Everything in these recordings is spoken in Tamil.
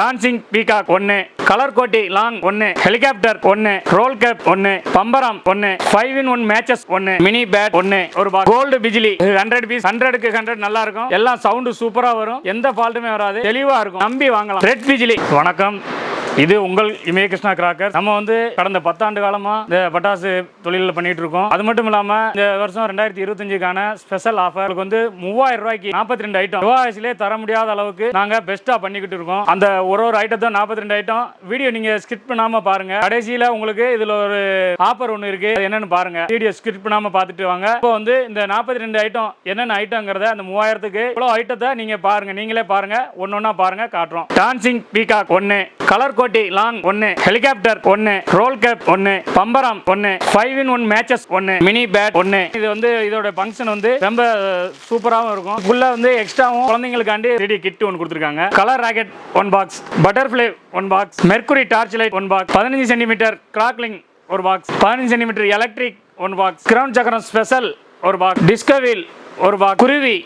டான்சிங் பீகாக் ஒன்னு கலர் கோட்டி லாங் ஒன்னு ஹெலிகாப்டர் ஒன்னு ரோல் கேப் ஒன்னு பம்பரம் ஒன்னு ஃபைவ் இன் ஒன் மேட்சஸ் ஒன்னு மினி பேட் ஒன்னு ஒரு கோல்டு பிஜிலி. ஹண்ட்ரட் பீஸ் ஹண்ட்ரடுக்கு ஹண்ட்ரட் நல்லா இருக்கும். எல்லாம் சவுண்டு சூப்பரா வரும். எந்த ஃபால்ட்டுமே வராது. தெளிவா இருக்கும். நம்பி வாங்கலாம். ரெட் பிஜிலி. வணக்கம். இது உங்கள் இமய கிருஷ்ணா கிராக்கர். நம்ம வந்து கடந்த பத்தாண்டு காலமா இந்த பட்டாசு தொழிலில் பண்ணிட்டு இருக்கோம். அது மட்டும் இல்லாம இந்த வருஷம் ரெண்டாயிரத்தி இருபத்தஞ்சுக்கான ஸ்பெஷல் ஆஃபருக்கு வந்து மூவாயிரம் ரூபாய்க்கு நாற்பத்தி ரெண்டு ஐட்டம் விவாசிலே தர முடியாத அளவுக்கு நாங்க பெஸ்டா பண்ணிக்கிட்டு இருக்கோம். அந்த ஒரு ஒரு ஐட்டத்தை நாற்பத்தி ரெண்டு ஐட்டம் வீடியோ நீங்க ஸ்கிப் பண்ணாம பாருங்க. கடைசியில உங்களுக்கு இதுல ஒரு ஆஃபர் ஒன்று இருக்கு. என்னன்னு பாருங்க. வீடியோ ஸ்கிப் பண்ணாம பார்த்துட்டு வாங்க. இப்போ வந்து இந்த நாற்பத்தி ரெண்டு ஐட்டம் என்னென்ன ஐட்டங்கிறத அந்த மூவாயிரத்துக்கு இவ்வளோ ஐட்டத்தை நீங்க பாருங்க. நீங்களே பாருங்க. ஒன்னொன்னா பாருங்க. காட்டுறோம். டான்சிங் பீகாக் ஒன்னு கலர் கோட்டி லாங் ஒன்னு ஹெலிகாப்டர் ஒன்னு ரோல் கேப் ஒன்னு பம்பரம் ஒன்னு ஃபைவ் இன் ஒன் மேட்சஸ் ஒன்னு மினி பேட் ஒன்னு இது வந்து இதோட ஃபங்க்ஷன் வந்து ரொம்ப uh, சூப்பராகவும் இருக்கும். உள்ள வந்து எக்ஸ்ட்ராவும் குழந்தைங்களுக்காண்டி ரெடி கிட் ஒன்று கொடுத்துருக்காங்க. Colour rocket one box butterfly one box mercury torch light one box பதினஞ்சு சென்டிமீட்டர் கிராக்லிங் ஒரு பாக்ஸ் பதினஞ்சு centimetre electric one box ground சக்கரம் ஸ்பெஷல் ஒரு பாக்ஸ் டிஸ்கவில் ஒரு பாக்ஸ் குருவி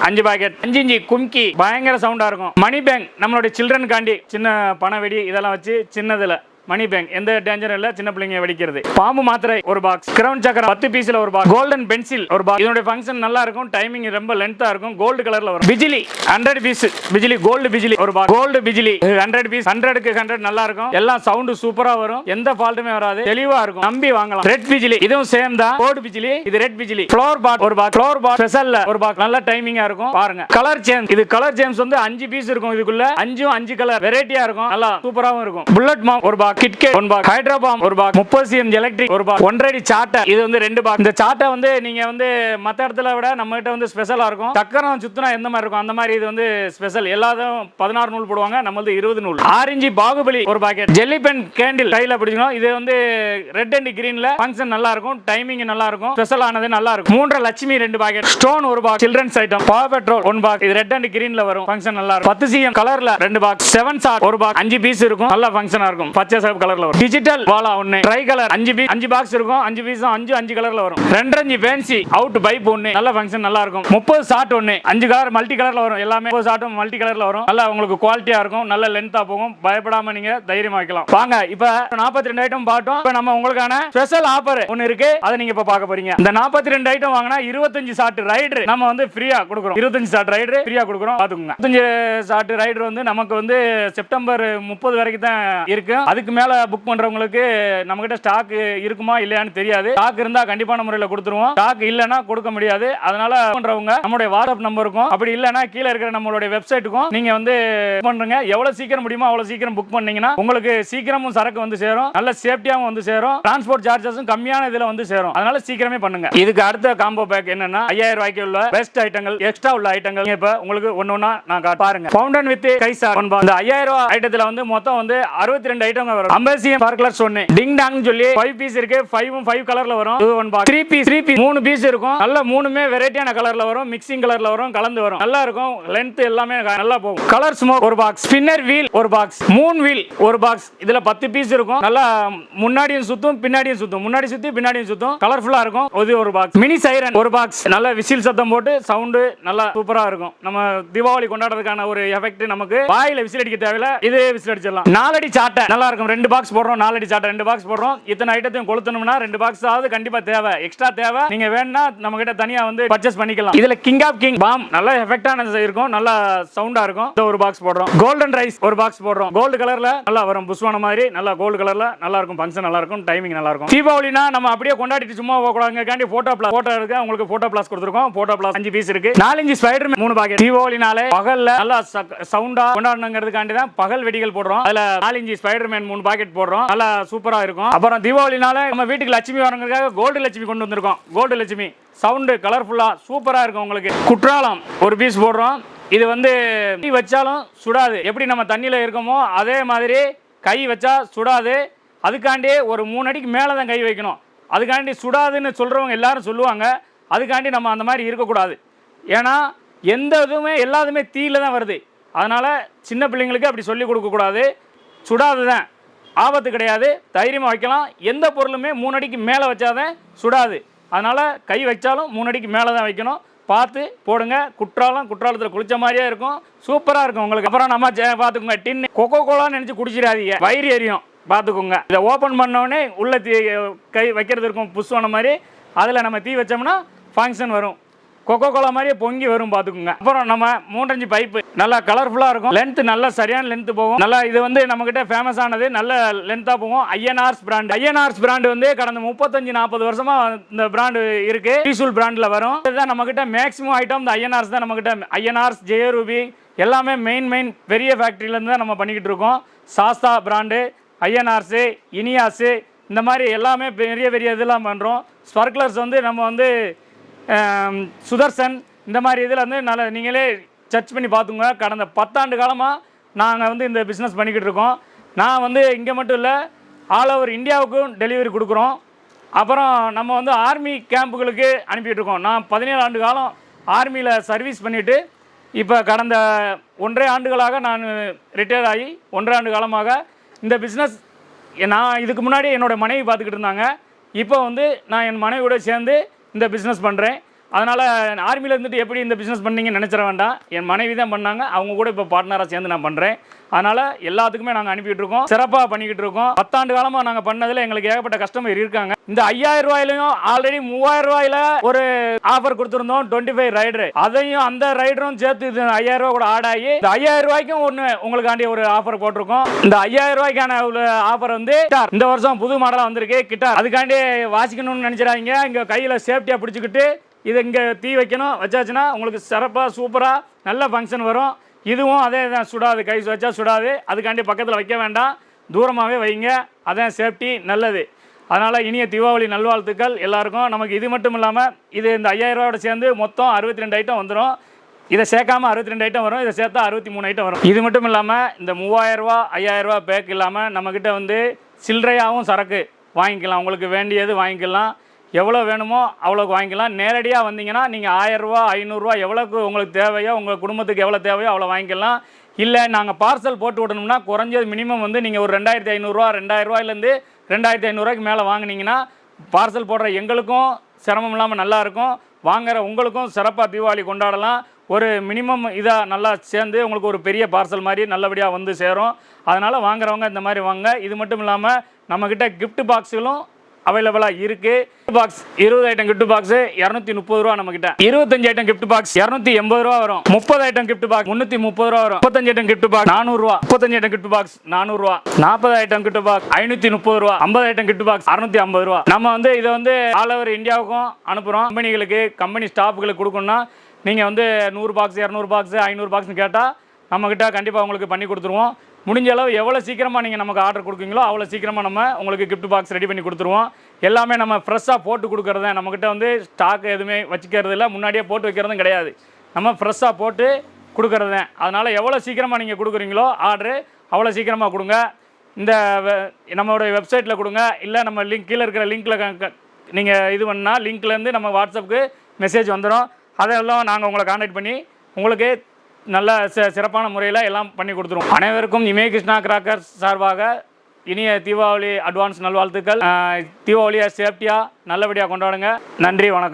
அஞ்சு பாக்கெட் அஞ்சு இஞ்சி கும்கி. பயங்கர சவுண்டா இருக்கும். மணி பேங்க் நம்மளுடைய சில்ட்ரனுக்காண்டி சின்ன பண வெடி இதெல்லாம் வச்சு சின்னதுல. மணி பேங்க் எந்த டேஞ்சரும் இல்ல. சின்ன பிள்ளைங்க வெடிக்கிறது. பாம்பு மாத்திரை ஒரு பாக்ஸ் கிரவுண்ட் சக்கரம் பத்து பீஸ்ல ஒரு பாக்ஸ் கோல்டன் பென்சில் ஒரு பாக்ஸ் இதனுடைய ஃபங்க்ஷன் நல்லா இருக்கும். டைமிங் ரொம்ப லென்த்தா இருக்கும். கோல்டு கலர்ல வரும். பிஜிலி ஹண்ட்ரட் பீஸ் பிஜிலி கோல்டு பிஜிலி ஒரு பாக்ஸ் கோல்டு பிஜிலி ஹண்ட்ரட் பீஸ் ஹண்ட்ரடுக்கு ஹண்ட்ரட் நல்லா இருக்கும். எல்லாம் சவுண்டு சூப்பரா வரும். எந்த ஃபால்ட்டுமே வராது. தெளிவா இருக்கும். நம்பி வாங்கலாம். ரெட் பிஜிலி இதுவும் சேம் தான். கோல்டு பிஜிலி இது ரெட் பிஜிலி ஃபிளோர் பாட் ஒரு பாக்ஸ் ஃபிளோர் பாட் ஸ்பெஷல்ல ஒரு பாக்ஸ் நல்ல டைமிங்கா இருக்கும். பாருங்க. கலர் சேஞ்ச் இது கலர் சேஞ்ச் வந்து அஞ்சு பீஸ் இருக்கும். இதுக்குள்ள அஞ்சும் அஞ்சு கலர் வெரைட்டியா இருக்கும். நல்லா சூப்பராவும் இருக்கும். புல்லட் மாம் ஒரு box KitKat one pack hydro bomb ஒரு பாக் முப்பது சிஎம் எலக்ட்ரிக் ஒரு பாக் ஒன்றரை சாட்டை இது வந்து ரெண்டு பாக். இந்த சாட்டை வந்து நீங்க வந்து மத்த இடத்துல விட நம்ம கிட்ட வந்து ஸ்பெஷலா இருக்கும். சக்கரம் சுத்தினா எந்த மாதிரி இருக்கும்? அந்த மாதிரி இது வந்து ஸ்பெஷல் எல்லாத்தையும் பதினாறு நூல் போடுவாங்க நம்ம வந்து இருபது நூல். ஆரஞ்சு பாகுபலி ஒரு பாக்கெட் ஜெல்லி பென் கேண்டில் கையில பிடிக்கணும் இது வந்து ரெட் அண்ட் கிரீன்ல ஃபங்க்ஷன் நல்லா இருக்கும் டைமிங் நல்லா இருக்கும் ஸ்பெஷல் ஆனது நல்லா இருக்கும். மூன்றரை லட்சுமி ரெண்டு பாக்கெட் ஸ்டோன் ஒரு pack children's item power petrol one pack. இது ரெட் அண்ட் கிரீன்ல வரும் ஃபங்க்ஷன் நல்லா இருக்கும். பத்து சிஎம் கலர்ல ரெண்டு பாக்ஸ் செவன் சாட் ஒரு பாக். அஞ்சு பீஸ் இருக்கும் நல்லா ஃபங்க்ஷனா இருக்கும். பச்சை சிவப்பு கலர்ல வரும். டிஜிட்டல் வாலா ஒன்று ட்ரை கலர் அஞ்சு பீஸ் அஞ்சு பாக்ஸ் இருக்கும். அஞ்சு பீஸும் அஞ்சு அஞ்சு கலர்ல வரும். ரெண்டரை ஃபேன்சி அவுட் பைப் ஒன்று நல்ல ஃபங்க்ஷன் நல்லா இருக்கும். முப்பது ஷாட் ஒன்று அஞ்சு கலர் மல்டி கலர்ல வரும். எல்லாமே முப்பது ஷாட்டும் மல்டி கலர்ல வரும். நல்லா உங்களுக்கு குவாலிட்டியா இருக்கும். நல்ல லென்த்தா போகும். பயப்படாம நீங்க தைரியமா வைக்கலாம். வாங்க இப்ப நாற்பத்தி ரெண்டு ஐட்டம் பாட்டோம் இப்ப நம்ம உங்களுக்கான ஸ்பெஷல் ஆஃபர் ஒன்று இருக்கு. அதை நீங்க இப்ப பார்க்க போறீங்க. இந்த நாற்பத்தி ரெண்டு ஐட்டம் வாங்கினா இருபத்தஞ்சு ஷாட் ரைடர் நம்ம வந்து ஃப்ரீயா கொடுக்குறோம். இருபத்தஞ்சு ஷாட் ரைடர் ஃப்ரீயா கொடுக்குறோம். பாத்துக்கோங்க இருபத்தஞ்சு ஷாட் ரைடர் வந்து நமக்கு வந்து செப்டம்பர் முப்பது வரைக்கும் தான் இருக்கு. அதுக்கு மேலே புக் பண்ணுறவங்களுக்கு நம்மகிட்ட ஸ்டாக் இருக்குமா இல்லையான்னு தெரியாது. ஸ்டாக் இருந்தால் கண்டிப்பான முறையில் கொடுத்துருவோம். ஸ்டாக் இல்லைன்னா கொடுக்க முடியாது. அதனால பண்ணுறவங்க நம்மளுடைய வாட்ஸ்அப் நம்பருக்கும் அப்படி இல்லைன்னா கீழே இருக்கிற நம்மளுடைய வெப்சைட்டுக்கும் நீங்கள் வந்து பண்ணுறங்க எவ்வளோ சீக்கிரம் முடியுமோ அவ்வளோ சீக்கிரம் புக் பண்ணீங்கன்னா உங்களுக்கு சீக்கிரமும் சரக்கு வந்து சேரும். நல்ல சேஃப்டியாகவும் வந்து சேரும். டிரான்ஸ்போர்ட் சார்ஜஸும் கம்மியான இதில் வந்து சேரும். அதனால சீக்கிரமே பண்ணுங்க. இதுக்கு அடுத்த காம்போ பேக் என்னன்னா ஐயாயிரம் ரூபாய்க்கு உள்ள பெஸ்ட் ஐட்டங்கள் எக்ஸ்ட்ரா உள்ள ஐட்டங்கள் இப்போ உங்களுக்கு ஒன்று ஒன்றா நான் பாருங்க. ஃபவுண்டன் வித் கைசா ஒன் ஐயாயிரம் ரூபாய் ஐட்டத்தில் வந்து மொத்தம் வந்து அறுபத்தி ரெண்டு ஐட்டம் வரும். அம்பசியம் பார்க்கலர் ஒன்று டிங் டாங் சொல்லி ஃபைவ் பீஸ் இருக்கு. ஃபைவ் ஃபைவ் கலர்ல வரும். One box three piece three piece மூணு பீஸ் இருக்கும். நல்ல மூணுமே வெரைட்டியான கலர்ல வரும். மிக்சிங் கலர்ல வரும். கலந்து வரும். நல்லா இருக்கும். லென்த் எல்லாமே நல்லா போகும். கலர் ஸ்மோக் ஒரு பாக்ஸ் ஸ்பின்னர் வீல் ஒரு பாக்ஸ் மூன் வீல் ஒரு பாக்ஸ் இதுல பத்து பீஸ் இருக்கும். நல்லா முன்னாடியும் சுத்தும் பின்னாடியும் சுத்தும். முன்னாடி சுத்தி பின்னாடியும் சுத்தும். கலர்ஃபுல்லா இருக்கும். இது ஒரு பாக்ஸ் மினி சைரன் ஒரு பாக்ஸ் நல்ல விசில் சத்தம் போட்டு சவுண்டு நல்லா சூப்பரா இருக்கும். நம்ம தீபாவளி கொண்டாடுறதுக்கான ஒரு எஃபெக்ட் நமக்கு வாயில விசில் அடிக்க தேவையில்ல. இதே விசில் அடிச்சிடலாம். நாலடி சாட்டை. நல்லா இருக்கும். ரெண்டு பாக்ஸ் போடுறோம் நாலடி சாட்டை ரெண்டு பாக்ஸ் போடுறோம். இத்தனை ஐட்டத்தையும் கொளுத்தணும்னா ரெண்டு பாக்ஸ் ஆகுது கண்டிப்பா தேவை. எக்ஸ்ட்ரா தேவை. நீங்க வேணா நம்ம கிட்ட தனியா வந்து பர்ச்சேஸ் பண்ணிக்கலாம். இதுல கிங் ஆஃப் கிங் பாம் நல்ல எஃபெக்டான இருக்கும் நல்லா சவுண்டா இருக்கும். இந்த ஒரு பாக்ஸ் போடுறோம். கோல்டன் ரைஸ் ஒரு பாக்ஸ் போடுறோம். கோல்டு கலர்ல நல்லா வரும் புஷ்வான மாதிரி. நல்லா கோல்டு கலர்ல நல்லா இருக்கும் ஃபங்க்ஷன் நல்லா இருக்கும் டைமிங் நல்லா இருக்கும். தீபாவளினா நம்ம அப்படியே கொண்டாடிட்டு சும்மா போகக்கூடாதுக்காண்டி போட்டோ பிளாஸ் போட்டோ இருக்கு. உங்களுக்கு போட்டோ பிளாஸ் கொடுத்துருக்கோம். போட்டோ பிளாஸ் அஞ்சு பீஸ் இருக்கு. நாலஞ்சு ஸ்பைடர் மூணு பாக்கெட் தீபாவளினாலே பகல்ல நல்லா சவுண்டா கொண்டாடணுங்கிறதுக்காண்டி தான் பகல் வெடிகள் போடுறோம். அதுல நாலஞ்சு ஸ்பைடர் மேன் மூணு பாக்கெட் போடுறோம். நல்லா சூப்பரா இருக்கும். அப்புறம் தீபாவளினால நம்ம வீட்டுக்கு லட்சுமி வரங்கிறதுக்காக கோல்டு லட்சுமி கொண்டு வந்திருக்கோம். கோல்டு லட்சுமி. சவுண்டு கலர்ஃபுல்லா சூப்பரா இருக்கும் உங்களுக்கு. குற்றாலம் ஒரு பீஸ் போடுறோம். இது வந்து கை வச்சாலும் சுடாது. எப்படி நம்ம தண்ணியில இருக்கோமோ அதே மாதிரி கை வச்சா சுடாது. அதுக்காண்டி ஒரு மூணு அடிக்கு மேலே தான் கை வைக்கணும். அதுக்காண்டி சுடாதுன்னு சொல்கிறவங்க எல்லாரும் சொல்லுவாங்க. அதுக்காண்டி நம்ம அந்த மாதிரி இருக்கக்கூடாது. ஏன்னா எந்த இதுவுமே எல்லாத்துமே தீயில தான் வருது. அதனால் சின்ன பிள்ளைங்களுக்கு அப்படி சொல்லி கொடுக்கக்கூடாது சுடாது தான் ஆபத்து கிடையாது. தைரியமாக வைக்கலாம். எந்த பொருளுமே மூணு அடிக்கு மேலே வச்சாதான் சுடாது. அதனால் கை வச்சாலும் மூணு அடிக்கு மேலே தான் வைக்கணும். பார்த்து போடுங்க. குற்றாலம் குற்றாலத்தில் குளிச்ச மாதிரியே இருக்கும். சூப்பராக இருக்கும் உங்களுக்கு. அப்புறம் நம்ம பார்த்துக்கோங்க. டின்னு கொக்கோ கோலான்னு நினச்சி குடிச்சிடாதீங்க. வயிறு எரியும். பார்த்துக்கோங்க. இதை ஓப்பன் பண்ணோடனே உள்ள தீ கை வைக்கிறது இருக்கும் புஷ் மாதிரி அதில் நம்ம தீ வச்சோம்னா ஃபங்க்ஷன் வரும். கொக்கோ கோலா மாதிரியே பொங்கி வரும் பார்த்துக்குங்க. அப்புறம் நம்ம மூன்றஞ்சு பைப்பு நல்லா கலர்ஃபுல்லாக இருக்கும். லென்த் நல்லா சரியான லென்த் போகும். நல்லா இது வந்து நம்மக்கிட்ட ஃபேமஸ் ஆனது நல்ல லென்த்தாக போகும். ஐஎன்ஆர்ஸ் பிராண்ட் ஐஎன்ஆர்ஸ் பிராண்ட் வந்து கடந்த முப்பத்தஞ்சு நாற்பது வருஷமாக இந்த பிராண்டு இருக்குது டீசூல் பிராண்டில் வரும். இதுதான் நம்மக்கிட்ட மேக்ஸிமம் ஐட்டம் இந்த ஐஎன்ஆர்ஸ் தான் நம்மக்கிட்ட ஐஎன்ஆர்ஸ் ஜெயரூபி எல்லாமே மெயின் மெயின் பெரிய ஃபேக்ட்ரியிலேருந்து தான் நம்ம பண்ணிக்கிட்டு இருக்கோம். சாஸ்தா பிராண்டு ஐஎன்ஆர்ஸு இனியாஸு இந்த மாதிரி எல்லாமே பெரிய பெரிய இதெல்லாம் பண்ணுறோம் ஸ்பர்க்லர்ஸ் வந்து நம்ம வந்து சுதர்சன் இந்த மாதிரி இதில் வந்து நல்ல நீங்களே சர்ச் பண்ணி பார்த்துங்க கடந்த பத்தாண்டு காலமாக நாங்கள் வந்து இந்த பிஸ்னஸ் பண்ணிக்கிட்டு இருக்கோம். நான் வந்து இங்கே மட்டும் இல்லை ஆல் ஓவர் இந்தியாவுக்கும் டெலிவரி கொடுக்குறோம். அப்புறம் நம்ம வந்து ஆர்மி கேம்புகளுக்கு அனுப்பிட்டு இருக்கோம். நான் பதினேழு ஆண்டு காலம் ஆர்மியில் சர்வீஸ் பண்ணிவிட்டு இப்போ கடந்த ஒன்றரை ஆண்டுகளாக நான் ரிட்டையர் ஆகி ஒன்றரை ஆண்டு காலமாக இந்த பிஸ்னஸ் நான் இதுக்கு முன்னாடி என்னோட மனைவி பார்த்துக்கிட்டு இருந்தாங்க. இப்போ வந்து நான் என் மனைவியோட சேர்ந்து இந்த பிஸ்னஸ் பண்ணுறேன் அதனால் ஆர்மியில் இருந்துட்டு எப்படி இந்த பிஸ்னஸ் பண்ணீங்கன்னு நினச்சிட வேண்டாம். என் மனைவி தான் பண்ணாங்க. அவங்க கூட இப்போ பார்ட்னராக சேர்ந்து நான் பண்ணுறேன் அதனால் எல்லாத்துக்குமே நாங்கள் அனுப்பிட்டு இருக்கோம். சிறப்பாக பண்ணிக்கிட்டு இருக்கோம். பத்தாண்டு காலமாக நாங்கள் பண்ணதில் எங்களுக்கு ஏகப்பட்ட கஸ்டமர் இருக்காங்க. இந்த ஐயாயிரம் ரூபாயிலையும் ஆல்ரெடி மூவாயிரம் ரூபாயில ஒரு ஆஃபர் கொடுத்துருந்தோம். டுவெண்ட்டி ஃபைவ் ரைடரு அதையும் அந்த ரைடரும் சேர்த்து இது ஐயாயிரம் ரூபாய் கூட ஆட் ஆகி இந்த ஐயாயிரம் ரூபாய்க்கும் ஒன்று உங்களுக்காண்டி ஒரு ஆஃபர் போட்டிருக்கோம். இந்த ஐயாயிரம் ரூபாய்க்கான ஆஃபர் வந்து இந்த வருஷம் புது மாடலாக வந்திருக்கு. கிட்டார். அதுக்காண்டி வாசிக்கணும்னு நினச்சிடாதீங்க. இங்கே கையில் சேஃப்டியாக பிடிச்சிக்கிட்டு இது இங்கே தீ வைக்கணும் வச்சாச்சுன்னா உங்களுக்கு சிறப்பாக சூப்பராக நல்ல ஃபங்க்ஷன் வரும். இதுவும் அதே தான் சுடாது கை வச்சா சுடாது. அதுக்காண்டி பக்கத்தில் வைக்க வேண்டாம். தூரமாகவே வைங்க. அதான் சேஃப்டி நல்லது. அதனால் இனிய தீபாவளி நல்வாழ்த்துக்கள் எல்லாருக்கும். நமக்கு இது மட்டும் இல்லாமல் இது இந்த ஐயாயிரம் சேர்ந்து மொத்தம் அறுபத்தி ரெண்டு ஐட்டம் வந்துடும் இதை சேர்க்காம அறுபத்தி ரெண்டு ஐட்டம் வரும் இதை சேர்த்தா அறுபத்தி மூணு ஐட்டம் வரும். இது மட்டும் இல்லாமல் இந்த மூவாயிரம் ரூபா பேக் இல்லாமல் நம்மக்கிட்ட வந்து சில்லறையாகவும் சரக்கு வாங்கிக்கலாம். உங்களுக்கு வேண்டியது வாங்கிக்கலாம். எவ்வளோ வேணுமோ அவ்வளோக்கு வாங்கிக்கலாம். நேரடியாக வந்தீங்கன்னா நீங்கள் ஆயிரரூவா ஐநூறுரூவா எவ்வளோக்கு உங்களுக்கு தேவையோ உங்கள் குடும்பத்துக்கு எவ்வளோ தேவையோ அவ்வளோ வாங்கிக்கலாம். இல்லை நாங்கள் பார்சல் போட்டு விடணும்னா குறைஞ்சது மினிமம் வந்து நீங்கள் ஒரு ரெண்டாயிரத்தி ஐநூறுரூவா ரெண்டாயிரரூவாயிலேருந்து ரெண்டாயிரத்தி ஐநூறுரூவாய்க்கு மேலே வாங்கினீங்கன்னா பார்சல் போடுற எங்களுக்கும் சிரமம் இல்லாமல் நல்லாயிருக்கும் வாங்குகிற உங்களுக்கும் சிறப்பாக தீபாவளி கொண்டாடலாம். ஒரு மினிமம் இதாக நல்லா சேர்ந்து உங்களுக்கு ஒரு பெரிய பார்சல் மாதிரி நல்லபடியாக வந்து சேரும். அதனால் வாங்குறவங்க இந்த மாதிரி வாங்க. இது மட்டும் இல்லாமல் நம்மக்கிட்ட கிஃப்ட் பாக்ஸுகளும் அவைலபிளாக இருக்குது பாக்ஸ் இருபது ஐட்டம் கிஃப்ட் பாக்ஸ் இரநூத்தி முப்பது ரூபா நம்ம கிட்ட இருபத்தஞ்சு ஐட்டம் கிஃப்ட் பாக்ஸ் இரநூத்தி எண்பது ரூபா வரும். முப்பது ஐட்டம் கிஃப்ட் பாக்ஸ் முன்னூத்தி முப்பது ரூபா வரும். முப்பத்தஞ்சு ஐட்டம் கிஃப்ட் பாக்ஸ் நானூறுரூவா முப்பத்தஞ்சு ஐட்டம் கிஃப்ட் பாக்ஸ் நானூறு ரூபா. நாற்பது ஐட்டம் கிஃப்ட் பாக்ஸ் ஐநூற்றி முப்பது ரூபா. ஐம்பது ஐட்டம் கிஃப்ட் பாக்ஸ் அறுநூத்தி ஐம்பது ரூபா. நம்ம வந்து இதை வந்து ஆல் ஓவர் இந்தியாவுக்கும் அனுப்புகிறோம் கம்பெனிகளுக்கு கம்பெனி ஸ்டாஃப்களுக்கு கொடுக்கணும்னா நீங்கள் வந்து நூறு பாக்ஸ் இரநூறு பாக்ஸ் ஐநூறு பாக்ஸ்னு கேட்டால் நம்மக்கிட்ட கண்டிப்பாக உங்களுக்கு பண்ணி கொடுத்துருவோம். முடிஞ்ச அளவு எவ்வளோ சீக்கிரமாக நீங்கள் நமக்கு ஆர்டர் கொடுக்குங்களோ அவ்வளோ சீக்கிரமாக நம்ம உங்களுக்கு கிஃப்ட் பாக்ஸ் ரெடி பண்ணி கொடுத்துருவோம். எல்லாமே நம்ம ஃப்ரெஷ்ஷாக போட்டு கொடுக்குறது தான் நம்மக்கிட்ட வந்து ஸ்டாக் எதுவுமே வச்சுக்கிறது இல்லை. முன்னாடியே போட்டு வைக்கிறதும் கிடையாது. நம்ம ஃப்ரெஷ்ஷாக போட்டு கொடுக்குறது. தான் அதனால் எவ்வளோ சீக்கிரமாக நீங்கள் கொடுக்குறீங்களோ ஆர்டரு அவ்வளோ சீக்கிரமாக கொடுங்க. இந்த வெ- நம்மளுடைய வெப்சைட்டில் கொடுங்க. இல்லை நம்ம லிங்க் கீழே இருக்கிற லிங்க்கில் நீங்கள் இது பண்ணால் லிங்க்லேருந்து நம்ம வாட்ஸ்அப்புக்கு மெசேஜ் வந்துடும் அதெல்லாம் நாங்கள் உங்களை காண்டாக்ட் பண்ணி உங்களுக்கு நல்ல ச சிறப்பான முறையில் எல்லாம் பண்ணி கொடுத்துருவோம். அனைவருக்கும் இமே கிருஷ்ணா கிராக்கர்ஸ் சார்பாக இனிய தீபாவளி அட்வான்ஸ் நல்வாழ்த்துக்கள். தீபாவளியை சேஃப்டியாக நல்லபடியாக கொண்டாடுங்க. நன்றி வணக்கம்.